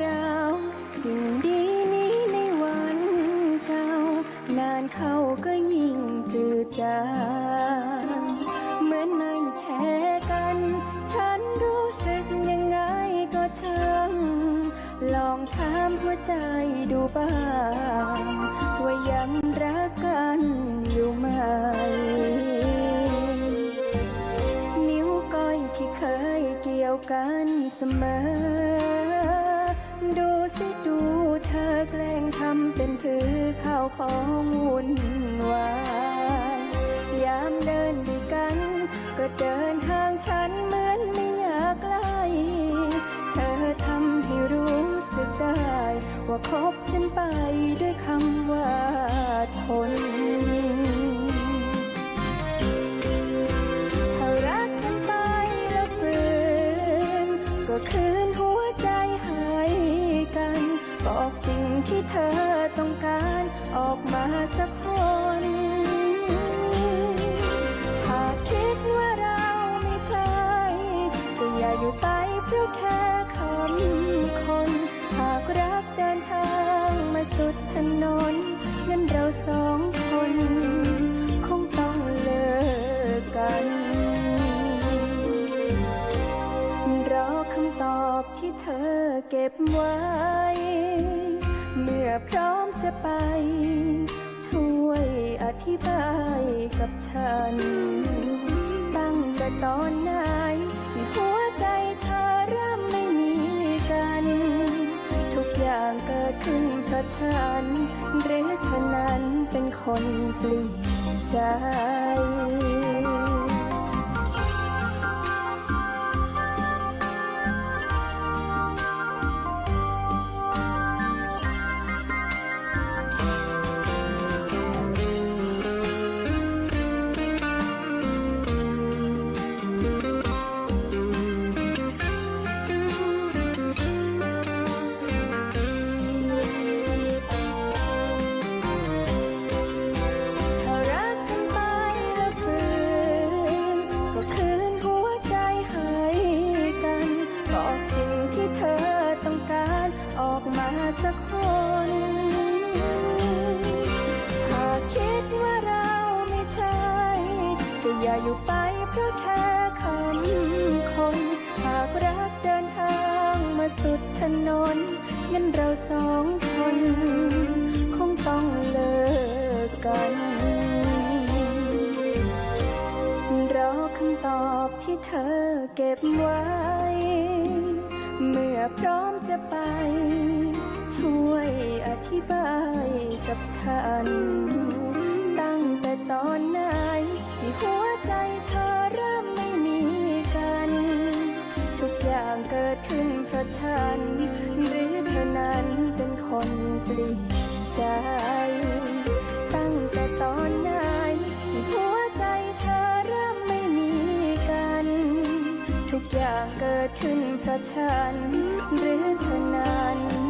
เราสิ่งดีนี้ในวันเก่านานเข้าก็ยิ่งจืดจางเหมือนไม่แค่กัน ฉันรู้สึกยังไงก็ช่างลองถามหัวใจดูบ้างว่ายังรักกันอยู่ไหม นิ้วก้อยที่เคยเกี่ยวกันเสมอำเป็นถือข้าวของวุ่นวายยามเดินด้วยกัน ก็เดินห่างฉันเหมือนไม่อยากใกลเธอทำให้รู้สึกได้ ว่าคบฉันไปด้วยคำว่าทนถ้ารักกันไปแล้วฝืนก็คืน ที่เธอต้องการออกมาสักคน หากคิดว่าเราไม่ใช่ก็อย่าอยู่ไปเพราะแค่คำคน หากรักเดินทางมาสุดถนนงั้นเราสองคน คงต้องเลิกกัน รอคำตอบที่เธอเก็บไว้ เมื่อพร้อมจะไป ช่วยอธิบายกับฉัน ตั้งแต่ตอนไหนที่หัวใจเธอเริ่มไม่มีกัน ทุกอย่างเกิดขึ้นเพราะฉัน หรือเธอนั้นเป็นคนเปลี่ยนใจ บอกสิ่งที่เธอต้องการออกมาสักคน หากคิดว่าเราไม่ใช่ก็อย่าอยู่ไปเพราะแค่คำคน หากรักเดินทางมาสุดถนนงั้นเราสองคน คงต้องเลิกกันรอคำตอบที่เธอเก็บไว้ พร้อมจะไป ช่วยอธิบายกับฉัน ตั้งแต่ตอนไหนที่หัวใจเธอเริ่มไม่มีกัน ทุกอย่างเกิดขึ้นเพราะฉัน อย่างเกิดขึ้นเพราะฉันหรือเธอนั้น